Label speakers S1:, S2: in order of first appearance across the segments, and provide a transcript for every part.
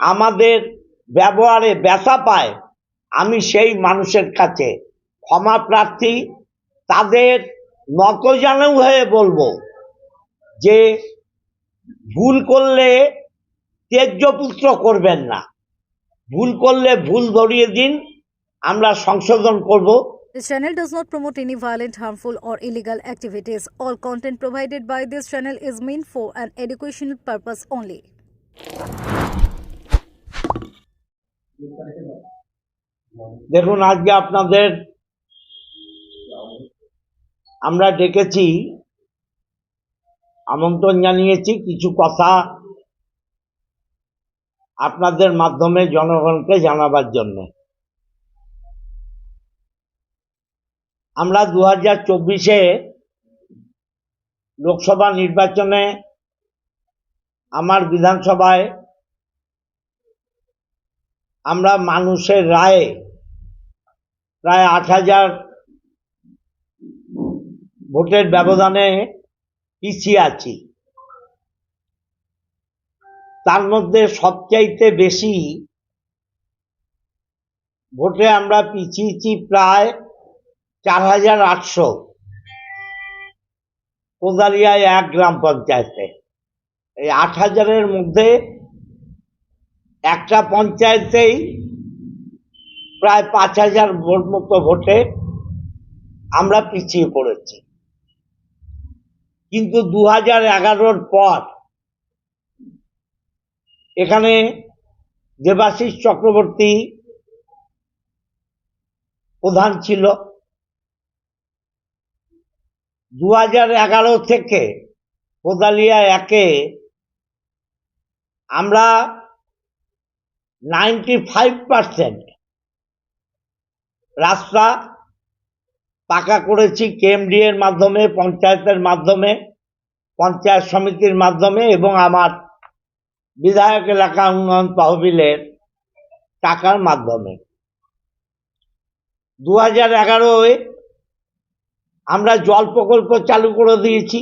S1: আমাদের ব্যবহারে ব্যথা পায় আমি সেই মানুষের কাছে ক্ষমা প্রার্থী তাদের নতজানু হয়ে বলব যে ভুল করলে ত্যায্যপুত্র করবেন না ভুল করলে ভুল ধরিয়ে দিন আমরা সংশোধন করব
S2: This channel does not promote any violent, harmful, or illegal activities. All content provided by this channel is meant for an educational purpose only.
S1: দেখুন, আজকে আপনাদের আমরা ডেকেছি, আমন্ত্রণ জানিয়েছি, কিছু কথা আপনাদের মাধ্যমে জনগণকে জানাবার জন্য। আমরা দু হাজার চব্বিশে লোকসভা নির্বাচনে আমার বিধানসভায় আমরা মানুষের রায়ে, প্রায় আট হাজার ভোটের ব্যবধানে পিছিয়ে আছি। তার মধ্যে সবচাইতে বেশি ভোটে আমরা পিছিয়েছি প্রায় চার হাজার আটশো। কোদালিয়ায় এক গ্রাম পঞ্চায়েতে। এই আট হাজারের মধ্যে একটা পঞ্চায়েতেই প্রায় পাঁচ হাজার ভোট মতো ভোটে আমরা পিছিয়ে পড়েছি। কিন্তু দু হাজার এগারোর পর এখানে দেবাশিস চক্রবর্তী প্রধান ছিল। দু এগারো থেকে কোদালিয়া একে আমরা নাইনটি ফাইভ পার্সেন্ট। রাস্তা পাকা করেছি কেএমডি এর মাধ্যমে, পঞ্চায়েতের মাধ্যমে, পঞ্চায়েত সমিতির মাধ্যমে এবং আমার বিধায়ক এলাকা উন্নয়ন তহবিলের টাকার মাধ্যমে। দু হাজার এগারোয় আমরা জল প্রকল্প চালু করে দিয়েছি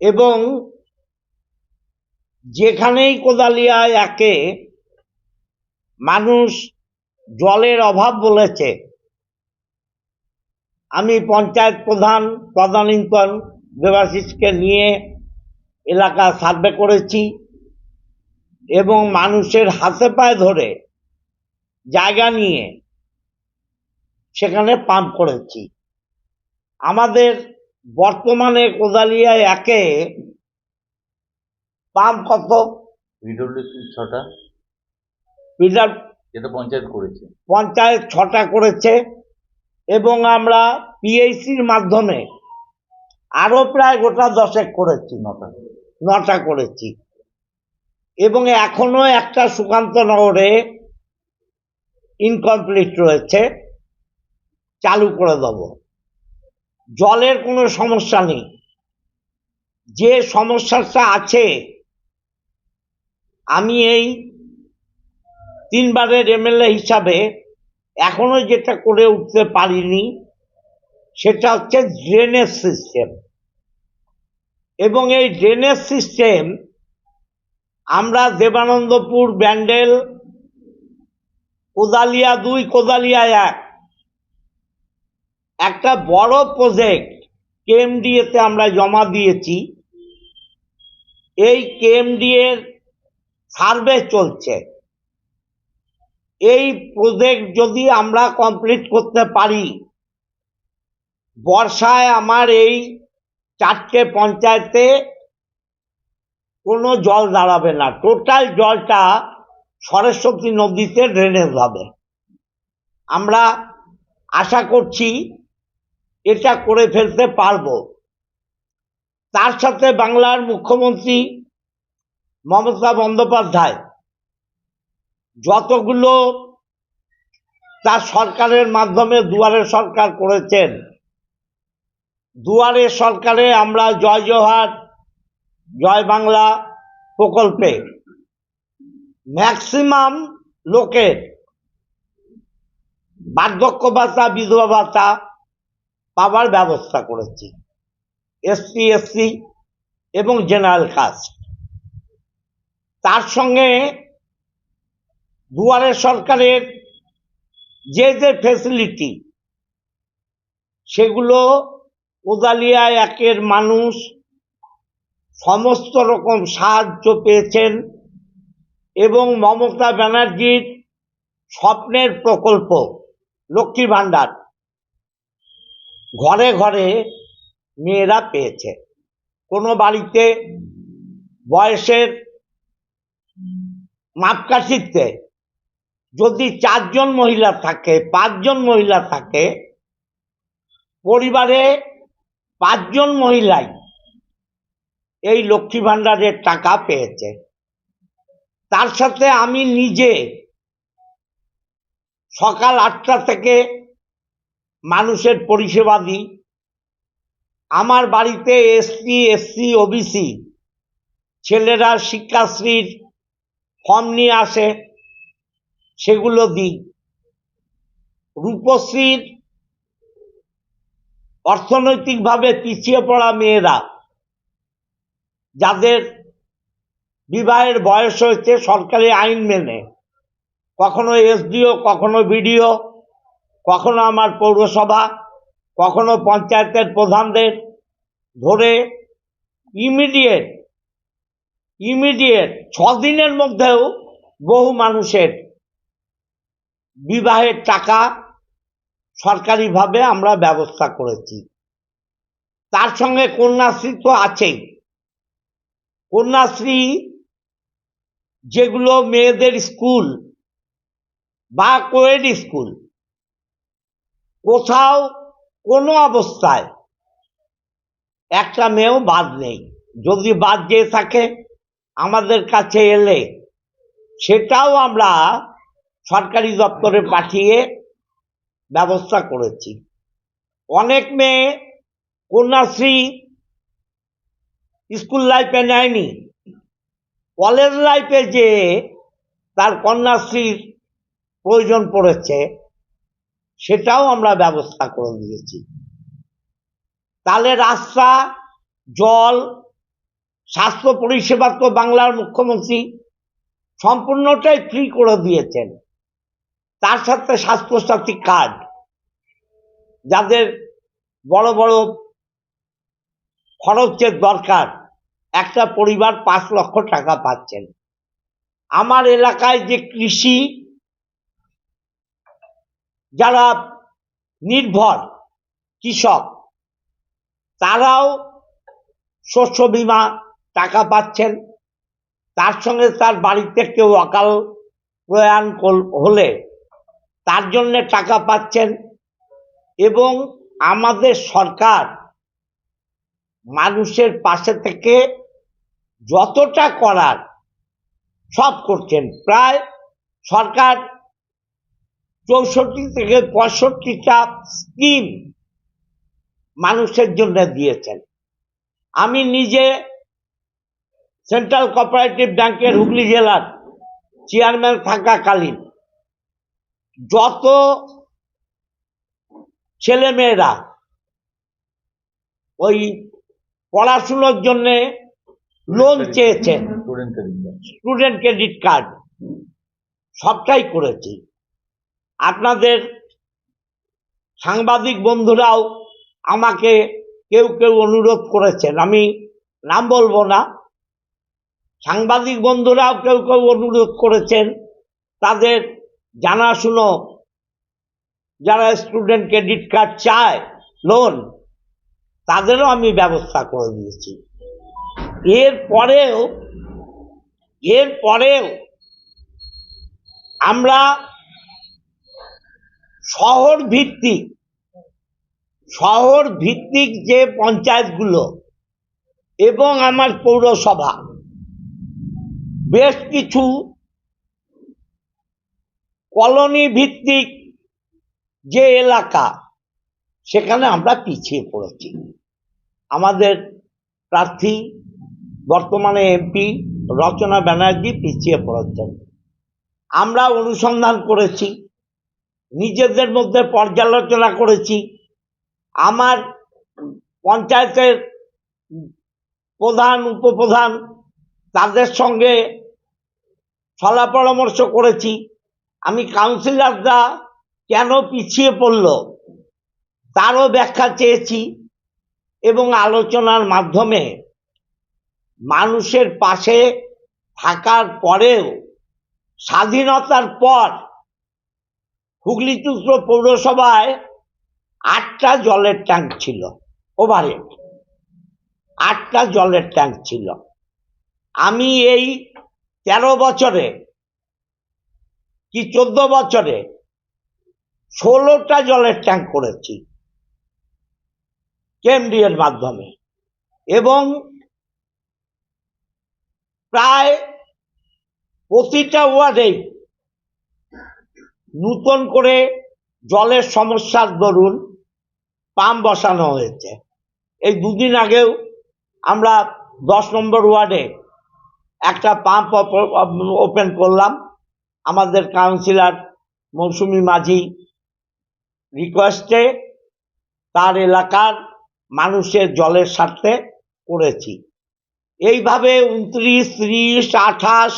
S1: এবং যেখানেই কোদালিয়ায় একে, মানুষ জলের অভাব বলেছে। আমি পঞ্চায়েত প্রধান, তদানীন্তন দেবাশিসকে নিয়ে এলাকা সার্ভে করেছি এবং মানুষের হাতে পায়ে ধরে জায়গা নিয়ে সেখানে পাম্প করেছি। আমাদের বর্তমানে কোদালিয়ায় একে পাম্প কত
S3: পিডব্লিউসি ছটা।
S1: পিলার
S3: যেটা পঞ্চায়েত করেছে।
S1: পঞ্চায়েত ছটা করেছে এবং আমরা পিএইচির মাধ্যমে আরও প্রায় গোটা দশেক করেছি
S3: নটা
S1: নটা করেছি। এবং এখনও একটা সুকান্ত নগরে ইনকমপ্লিট রয়েছে চালু করে দেব। জলের কোনো সমস্যা নেই। যে সমস্যাটা আছে আমি এই তিনবারের এমএলএ হিসাবে এখনও যেটা করে উঠতে পারিনি, সেটা হচ্ছে ড্রেনেজ সিস্টেম এবং এই ড্রেনেজ সিস্টেম আমরা দেবানন্দপুর ব্যান্ডেল, কোদালিয়া দুই, কোদালিয়া এক। একটা বড় প্রজেক্ট কেএমডিএতে আমরা জমা দিয়েছি। এই কেএমডিএ এর সার্ভে চলছে। এই প্রজেক্ট যদি আমরা কমপ্লিট করতে পারি, বর্ষায় আমার এই চারটে পঞ্চায়েতে কোনো জল দাঁড়াবে না। টোটাল জলটা সরস্বতী নদীতে ড্রেনেজ হবে। আমরা আশা করছি এটা করে ফেলতে পারব। তার সাথে বাংলার মুখ্যমন্ত্রী মমতা বন্দ্যোপাধ্যায়। যতগুলো তার সরকারের মাধ্যমে দুয়ারে সরকার করেছেন, দুয়ারে সরকারে আমরা জয় জোহার, জয় বাংলা প্রকল্পে ম্যাক্সিমাম লোকের বার্ধক্য ভাতা, বিধবা ভাতা পাওয়ার ব্যবস্থা করেছি। এসসি এসসি এবং জেনারেল কাস্ট তার সঙ্গে দুয়ারে সরকারের যে যে ফেসিলিটি সেগুলো কোদালিয়া একের মানুষ সমস্ত রকম সাহায্য পেয়েছেন এবং মমতা ব্যানার্জির স্বপ্নের প্রকল্প লক্ষ্মী ভাণ্ডার, ঘরে ঘরে মেয়েরা পেয়েছে। কোনো বাড়িতে বয়সের মাপকাঠিতে যদি চারজন মহিলা থাকে, পাঁচজন মহিলা থাকে, পরিবারে পাঁচজন মহিলাই এই লক্ষ্মী ভাণ্ডারের টাকা পেয়েছে। তার সাথে আমি নিজে সকাল আটটা থেকে মানুষের পরিষেবা দিই। আমার বাড়িতে এসসি এসসি, ওবিসি, ছেলেরা শিক্ষাশ্রীর ফর্ম নিয়ে আসে, সেগুলো দিই। রূপশ্রীর অর্থনৈতিকভাবে পিছিয়ে পড়া মেয়েরা, যাদের বিবাহের বয়স হয়েছে সরকারি আইন মেনে, কখনো এসডিও, কখনো বিডিও, কখনো আমার পৌরসভা, কখনো পঞ্চায়েতের প্রধানদের, ধরে ইমিডিয়েট ইমিডিয়েট ছ দিনের মধ্যেও বহু মানুষের বিবাহের টাকা সরকারিভাবে আমরা ব্যবস্থা করেছি। তার সঙ্গে কন্যাশ্রী তো আছেই। কন্যাশ্রী যেগুলো মেয়েদের স্কুল বা কোয়েড স্কুল, কোথাও কোনো অবস্থায় একটা মেয়েও বাদ নেই। যদি বাদ যেয়ে থাকে আমাদের কাছে এলে সেটাও আমরা সরকারি দপ্তরে পাঠিয়ে ব্যবস্থা করেছি। অনেক মেয়ে কন্যাশ্রী স্কুল লাইফে নেয়নি। কলেজ লাইফে যে তার কন্যাশ্রীর প্রয়োজন পড়েছে, সেটাও আমরা ব্যবস্থা করে দিয়েছি। তাহলে রাস্তা, জল স্বাস্থ্য পরিষেবা তো বাংলার মুখ্যমন্ত্রী সম্পূর্ণটাই ফ্রি করে দিয়েছেন। তার সাথে স্বাস্থ্যসাথী কার্ড যাদের বড় বড় খরচের দরকার। একটা পরিবার পাঁচ লক্ষ টাকা পাচ্ছেন। আমার এলাকায় যে কৃষি যারা নির্ভর কৃষক, তারাও শস্য বীমা টাকা পাচ্ছেন, তার সঙ্গে তার বাড়িতে কেউ অকাল প্রয়াণ হলে তার জন্যে টাকা পাচ্ছেন এবং আমাদের সরকার মানুষের পাশে থেকে যতটা করার সব করছেন। প্রায় সরকার চৌষট্টি থেকে পঁয়ষট্টিটা স্কিম মানুষের জন্য দিয়েছেন। আমি নিজে সেন্ট্রাল কোঅপারেটিভ ব্যাংকের হুগলি জেলার চেয়ারম্যান থাকাকালীন যত ছেলেমেয়েরা ওই পড়াশুনোর জন্য লোন চেয়েছেন
S3: স্টুডেন্ট ক্রেডিট
S1: কার্ড সবটাই করেছি। আপনাদের সাংবাদিক বন্ধুরাও আমাকে কেউ কেউ অনুরোধ করেছেন আমি নাম বলব না। সাংবাদিক বন্ধুরাও কেউ কেউ অনুরোধ করেছেন, তাদের জানাশুনো, যারা স্টুডেন্ট ক্রেডিট কার্ড চায় লোন তাদেরও আমি ব্যবস্থা করে দিয়েছি। এর পরেও এর পরেও আমরা শহর ভিত্তিক শহর ভিত্তিক যে পঞ্চায়েতগুলো এবং আমার পৌরসভা বেশ কিছু কলোনি ভিত্তিক যে এলাকা, সেখানে আমরা পিছিয়ে পড়েছি। আমাদের প্রার্থী, বর্তমানে এমপি রচনা ব্যানার্জি পিছিয়ে পড়েছেন। আমরা অনুসন্ধান করেছি, নিজেদের মধ্যে পর্যালোচনা করেছি। আমার পঞ্চায়েতের প্রধান, উপপ্রধান তাদের সঙ্গে সলা পরামর্শ করেছি। আমি কাউন্সিলররা কেন পিছিয়ে পড়ল, তারও ব্যাখ্যা চেয়েছি এবং আলোচনার মাধ্যমে মানুষের পাশে থাকার পরেও স্বাধীনতার পর হুগলি চুত্র পৌরসভায় আটটা জলের ট্যাঙ্ক ছিল ওভারহেড আটটা জলের ট্যাঙ্ক ছিল। আমি এই তেরো বছরে কি চোদ্দ বছরে ষোলোটা জলের ট্যাঙ্ক করেছি এর মাধ্যমে। এবং প্রায় প্রতিটা ওয়ার্ডেই নূতন করে জলের সমস্যার দরুন পাম্প বসানো হয়েছে। এই দুদিন আগেও আমরা দশ নম্বর ওয়ার্ডে একটা পাম্প ওপেন করলাম। আমাদের কাউন্সিলর মৌসুমি মাঝি রিকোয়েস্টে তার এলাকার মানুষের জলের স্বার্থে করেছি। এইভাবে উনত্রিশ, ত্রিশ, আঠাশ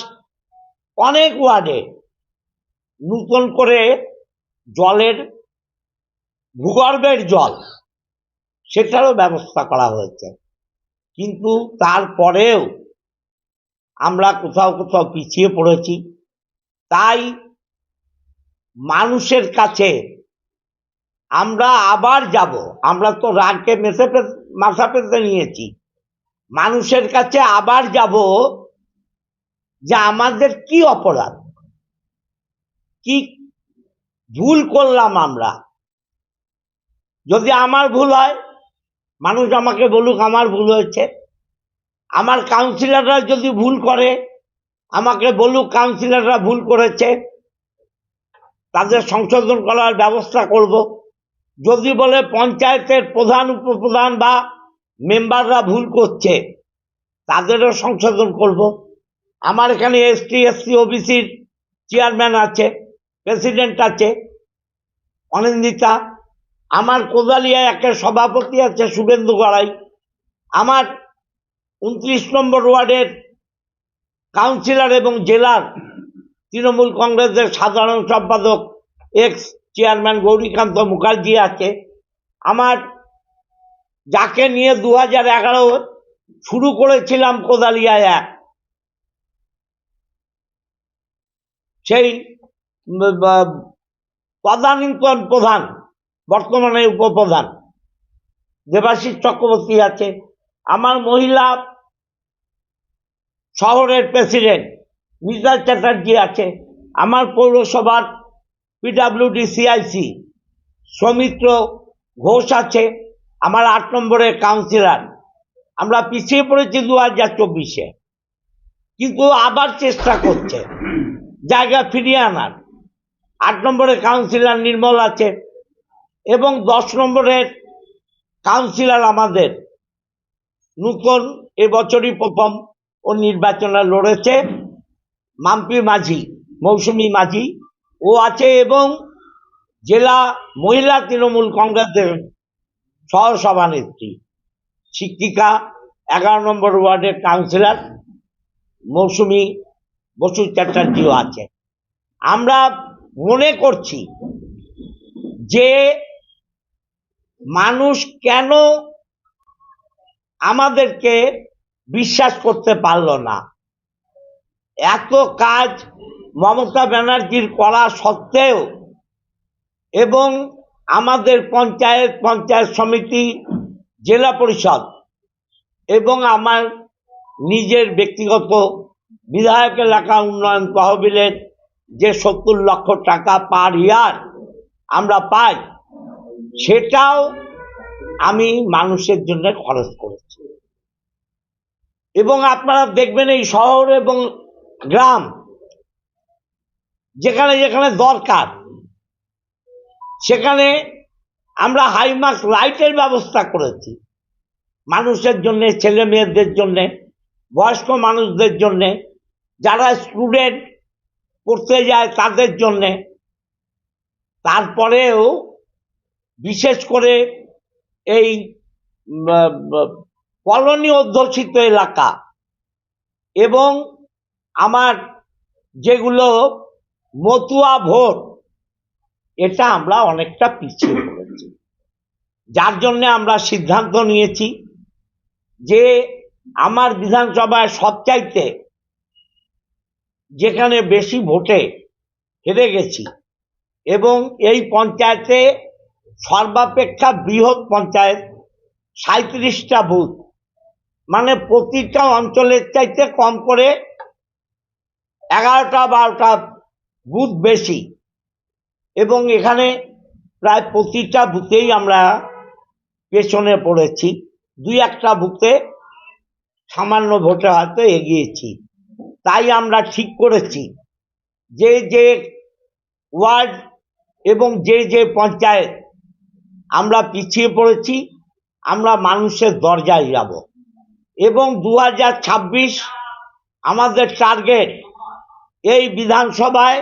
S1: অনেক ওয়ার্ডে নূতন করে জলের ভূগর্ভের জল সেটারও ব্যবস্থা করা হয়েছে। কিন্তু তারপরেও আমরা কোথাও কোথাও পিছিয়ে পড়েছি। তাই মানুষের কাছে আমরা আবার যাব। আমরা তো রাগকে মেসে মাথা পেতে নিয়েছি। মানুষের কাছে আবার যাব যে আমাদের কি অপরাধ? কি ভুল করলাম আমরা? যদি আমার ভুল হয়, মানুষ আমাকে বলুক আমার ভুল হয়েছে। আমার কাউন্সিলররা যদি ভুল করে, আমাকে বলুক কাউন্সিলররা ভুল করেছে, তাদের সংশোধন করার ব্যবস্থা করব। যদি বলে পঞ্চায়েতের প্রধান, উপপ্রধান বা মেম্বাররা ভুল করছে, তাদেরও সংশোধন করব। আমার এখানে এসটি এসসি ওবিসির চেয়ারম্যান আছে প্রেসিডেন্ট আছে, অনিন্দিতা। আমার কোদালিয়ায় একটা সভাপতি আছে, শুভেন্দু গড়াই। আমার উনত্রিশ নম্বর ওয়ার্ডের কাউন্সিলর এবং জেলার তৃণমূল কংগ্রেসের সাধারণ সম্পাদক এক্স চেয়ারম্যান গৌরীকান্ত মুখার্জি আছে। আমার যাকে নিয়ে দু হাজার এগারো শুরু করেছিলাম কোদালিয়ায় এক। সেই তদানীন্তন প্রধান, বর্তমানে উপপ্রধান। দেবাশিস চক্রবর্তী আছে। আমার মহিলা শহরের প্রেসিডেন্ট মিতাল চ্যাটার্জি আছে। আমার পৌরসভার পিডাব্লিউডি সিআইসি সৌমিত্র ঘোষ আছে, আমার আট নম্বরের কাউন্সিলর। আমরা পিছিয়ে পড়েছি দু হাজার চব্বিশে। কিন্তু আবার চেষ্টা করছে, জায়গা ফিরিয়ে আনার। আট নম্বরের কাউন্সিলর নির্মল আছে এবং দশ নম্বরের কাউন্সিলর আমাদের। নূতন এবছরই প্রথম ও নির্বাচনে লড়েছে মাম্পি মাঝি, মৌসুমী মাঝি। ও আছে এবং জেলা মহিলা তৃণমূল কংগ্রেসের সহসভানেত্রী। শিক্ষিকা, এগারো নম্বর ওয়ার্ডের কাউন্সিলর মৌসুমী বসু চ্যাটার্জিও আছে। আমরা মনে করছি যে মানুষ কেন আমাদেরকে বিশ্বাস করতে পারল না। এত কাজ মমতা ব্যানার্জির করা সত্ত্বেও এবং আমাদের পঞ্চায়েত পঞ্চায়েত সমিতি, জেলা পরিষদ এবং আমার নিজের ব্যক্তিগত বিধায়ক এলাকা উন্নয়ন তহবিলের যে সত্তর লক্ষ টাকা পার ইয়ার আমরা পাই, সেটাও আমি মানুষের জন্য খরচ করেছি। এবং আপনারা দেখবেন এই শহর এবং গ্রাম যেখানে যেখানে দরকার, সেখানে আমরা হাইমার্ক লাইটের ব্যবস্থা করেছি। মানুষের জন্য, ছেলে মেয়েদের জন্যে, বয়স্ক মানুষদের জন্যে, যারা স্টুডেন্ট পড়তে যায় তাদের জন্যে। তারপরেও বিশেষ করে এই কলোনি অধ্যুষিত এলাকা এবং আমার যেগুলো মতুয়া ভোট, এটা আমরা অনেকটা পিছিয়ে পড়েছি। যার জন্য আমরা সিদ্ধান্ত নিয়েছি যে আমার বিধানসভায় সবচাইতে যেখানে বেশি ভোটে হেরে গেছি এবং এই পঞ্চায়েতে সর্বাপেক্ষা বৃহৎ পঞ্চায়েত সাঁত্রিশটা বুথ। মানে প্রতিটা অঞ্চলের চাইতে কম করে এগারোটা, বারোটা বুথ বেশি। এবং এখানে প্রায় প্রতিটা বুথেই আমরা পেছনে পড়েছি। দুই একটা বুথে সামান্য ভোটে হয়তো এগিয়েছি। তাই আমরা ঠিক করেছি যে যে ওয়ার্ড এবং যে যে পঞ্চায়েত আমরা পিছিয়ে পড়েছি, আমরা মানুষের দরজায় যাব। এবং দু হাজার ছাব্বিশ আমাদের টার্গেট এই বিধানসভায়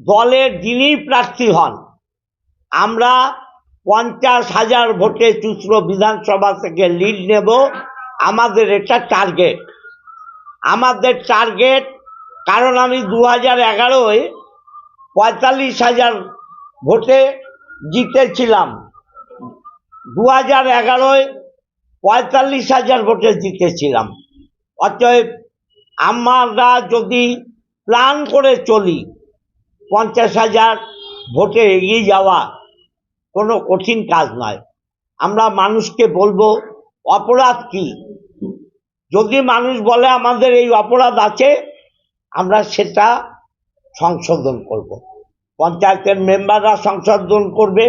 S1: দলের যিনি প্রার্থী হন, আমরা পঞ্চাশ হাজার ভোটে চুচরো বিধানসভা থেকে লিড নেব, আমাদের এটা টার্গেট। আমাদের টার্গেট, কারণ আমি দু হাজার এগারোয় পঁয়তাল্লিশ হাজার ভোটে জিতেছিলাম। দু হাজার এগারোয় পঁয়তাল্লিশ হাজার ভোটে জিতেছিলাম। অতএব আমরা যদি প্ল্যান করে চলি পঞ্চাশ হাজার ভোটে এগিয়ে যাওয়া, কোনো কঠিন কাজ নয়। আমরা মানুষকে বলব, অপরাধ কি? যদি মানুষ বলে আমাদের এই অপরাধ আছে, আমরা সেটা সংশোধন করব। পঞ্চায়েতের মেম্বাররা সংশোধন করবে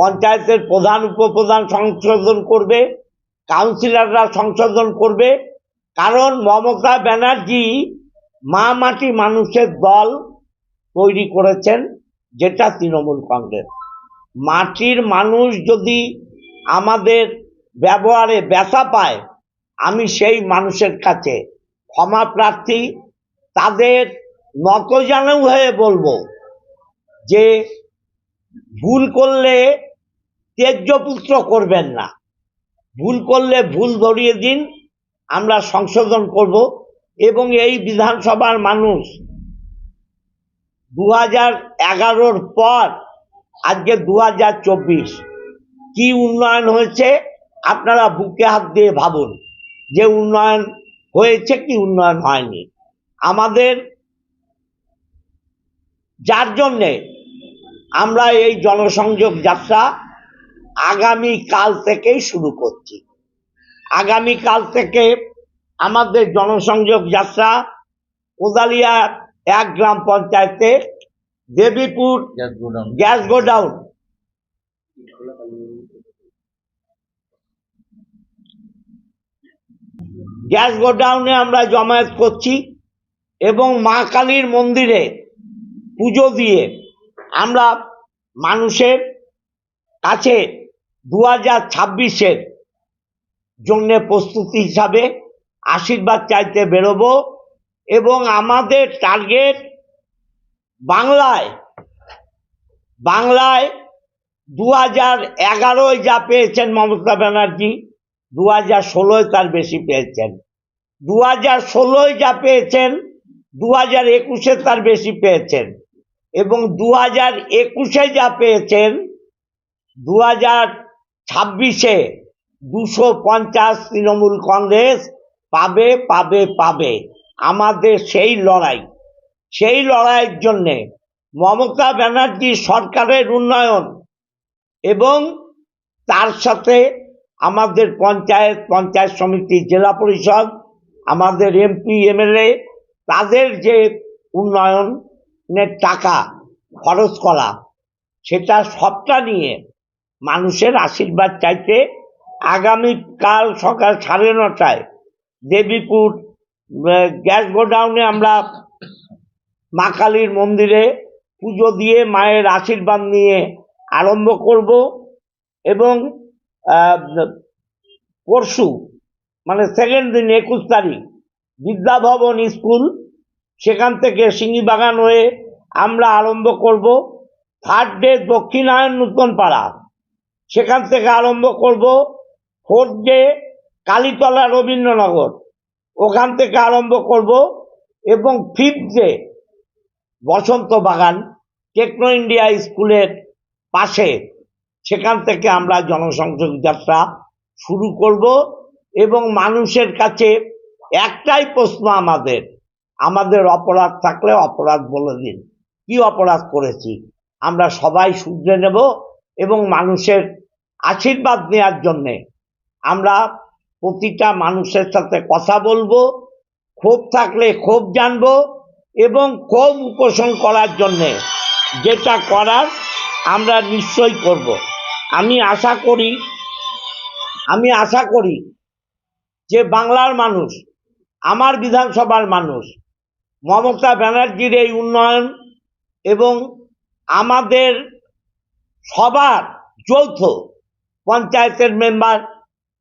S1: পঞ্চায়েতের প্রধান, উপপ্রধান সংশোধন করবে, কাউন্সিলররা সংশোধন করবে। কারণ মমতা ব্যানার্জি মা মাটি মানুষের দল তৈরি করেছেন, যেটা তৃণমূল কংগ্রেস। মাটির মানুষ যদি আমাদের ব্যবহারে ব্যথা পায়, আমি সেই মানুষের কাছে ক্ষমা প্রার্থী। তাদের নতজানু হয়ে বলব যে, ভুল করলে ত্যায্যপুত্র করবেন না। ভুল করলে ভুল ধরিয়ে দিন, আমরা সংশোধন করব এবং এই বিধানসভার মানুষ দু হাজার এগারোর পর, আজকে দু হাজার চব্বিশ, কি উন্নয়ন হয়েছে আপনারা বুকে হাত দিয়ে ভাবুন। যে উন্নয়ন হয়েছে কি উন্নয়ন হয়নি। আমাদের যার জন্যে আমরা এই জনসংযোগ যাত্রা আগামী কাল থেকেই শুরু করছি। আগামী কাল থেকে আমাদের জনসংযোগ যাত্রা কোদালিয়া এক গ্রাম পঞ্চায়েতে Debipur
S3: gas godown.
S1: Gas godown. Gas গোডাউনে আমরা জমায়েত করছি এবং মা কালীর মন্দিরে পুজো দিয়ে আমরা মানুষের কাছে দু হাজার ছাব্বিশের জন্যে প্রস্তুতি হিসাবে আশীর্বাদ চাইতে বেরোবো এবং আমাদের টার্গেট বাংলায় বাংলায় দু হাজার এগারোয় যা পেয়েছেন মমতা ব্যানার্জি দু হাজার ষোলোয় তার বেশি পেয়েছেন। দু হাজার ষোলোয় যা পেয়েছেন দু হাজার একুশে তার বেশি পেয়েছেন। এবং দু হাজার একুশে যা পেয়েছেন দু হাজার ছাব্বিশে দুশো পঞ্চাশ তৃণমূল কংগ্রেস পাবে পাবে পাবে। আমাদের সেই লড়াই। সেই লড়াইয়ের জন্যে মমতা ব্যানার্জি সরকারের উন্নয়ন এবং তার সাথে আমাদের পঞ্চায়েত পঞ্চায়েত সমিতি, জেলা পরিষদ, আমাদের এমপি, এমএলএ, তাদের যে উন্নয়নের টাকা খরচ করা, সেটা সবটা নিয়ে মানুষের আশীর্বাদ চাইতে আগামীকাল সকাল সাড়ে নটায় দেবীপুর গ্যাস গোডাউনে আমরা মা কালীর মন্দিরে পুজো দিয়ে মায়ের আশীর্বাদ নিয়ে আরম্ভ করব এবং পরশু মানে সেকেন্ড দিন একুশ তারিখ বিদ্যাভবন স্কুল, সেখান থেকে সিঙ্গিবাগান হয়ে আমরা আরম্ভ করব। থার্ড ডে দক্ষিণায়ন নূতন পাড়া সেখান থেকে আরম্ভ করব ফোর্থ ডে কালীতলা রবীন্দ্রনগর। ওখান থেকে আরম্ভ করব এবং ফিফথ ডে বসন্ত বাগান, টেকনো ইন্ডিয়া স্কুলের পাশে। সেখান থেকে আমরা জনসংযোগ যাত্রা শুরু করব এবং মানুষের কাছে একটাই প্রশ্ন আমাদের আমাদের অপরাধ থাকলে অপরাধ বলে দিন। কি অপরাধ করেছি? আমরা সবাই শুধরে নেব এবং মানুষের আশীর্বাদ নেওয়ার জন্যে আমরা প্রতিটা মানুষের সাথে কথা বলব, ক্ষোভ থাকলে ক্ষোভ জানব এবং ক্ষোভ উপোষণ করার জন্যে যেটা করার আমরা নিশ্চয়ই করব। আমি আশা করি, আমি আশা করি যে বাংলার মানুষ, আমার বিধানসভার মানুষ, মমতা ব্যানার্জির এই উন্নয়ন এবং আমাদের সবার যৌথ পঞ্চায়েতের মেম্বার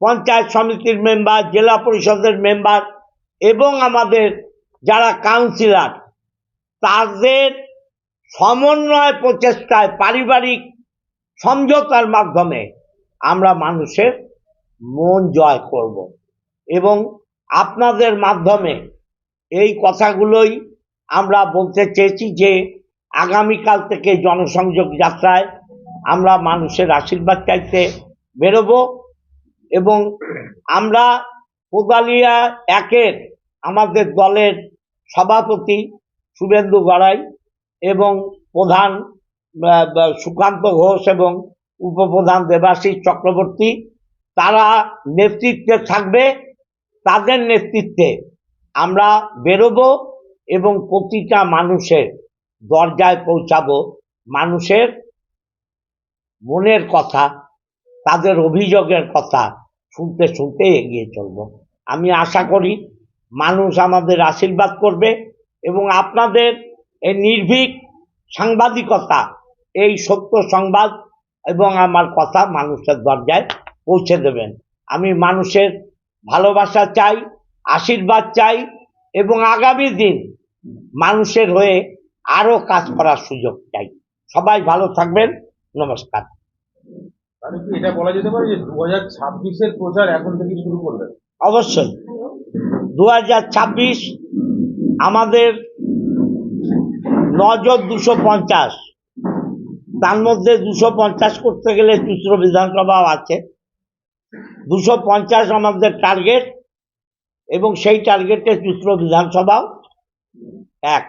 S1: পঞ্চায়েত সমিতির মেম্বার জেলা পরিষদের মেম্বার এবং আমাদের যারা কাউন্সিলার তাদের সমন্বয় প্রচেষ্টায় পারিবারিক সমঝোতার মাধ্যমে আমরা মানুষের মন জয় করব এবং আপনাদের মাধ্যমে এই কথাগুলোই আমরা বলতে চেয়েছি যে আগামীকাল থেকে জনসংযোগ যাত্রায় আমরা মানুষের আশীর্বাদ চাইতে বেরোবো এবং আমরা কোদালিয়া একের আমাদের দলের সভাপতি শুভেন্দু গড়াই এবং প্রধান সুকান্ত ঘোষ এবং উপপ্রধান দেবাশিস চক্রবর্তী, তারা নেতৃত্বে থাকবে। তাদের নেতৃত্বে আমরা বেরোবো এবং প্রতিটা মানুষের দরজায় পৌঁছাবো। মানুষের মনের কথা, তাদের অভিযোগের কথা শুনতে শুনতে এগিয়ে চলব। আমি আশা করি মানুষ আমাদের আশীর্বাদ করবে এবং আপনাদের এই নির্ভীক সাংবাদিকতা, এই সত্য সংবাদ এবং আমার কথা মানুষের দরজায় পৌঁছে দেবেন। আমি মানুষের ভালোবাসা চাই, আশীর্বাদ চাই এবং আগামী দিন মানুষের হয়ে আরও কাজ করার সুযোগ চাই। সবাই ভালো থাকবেন। নমস্কার।
S4: তাহলে কি এটা বলা যেতে পারে যে দু হাজার ছাব্বিশের প্রচার এখন থেকে শুরু করবেন
S1: অবশ্যই। দুহাজার ছাব্বিশ আমাদের নজর দুশো পঞ্চাশ। তার মধ্যে দুশো পঞ্চাশ করতে গেলে চুত্র বিধানসভাও আছে। দুশো পঞ্চাশ আমাদের টার্গেট এবং সেই টার্গেটে চুত্র বিধানসভাও এক।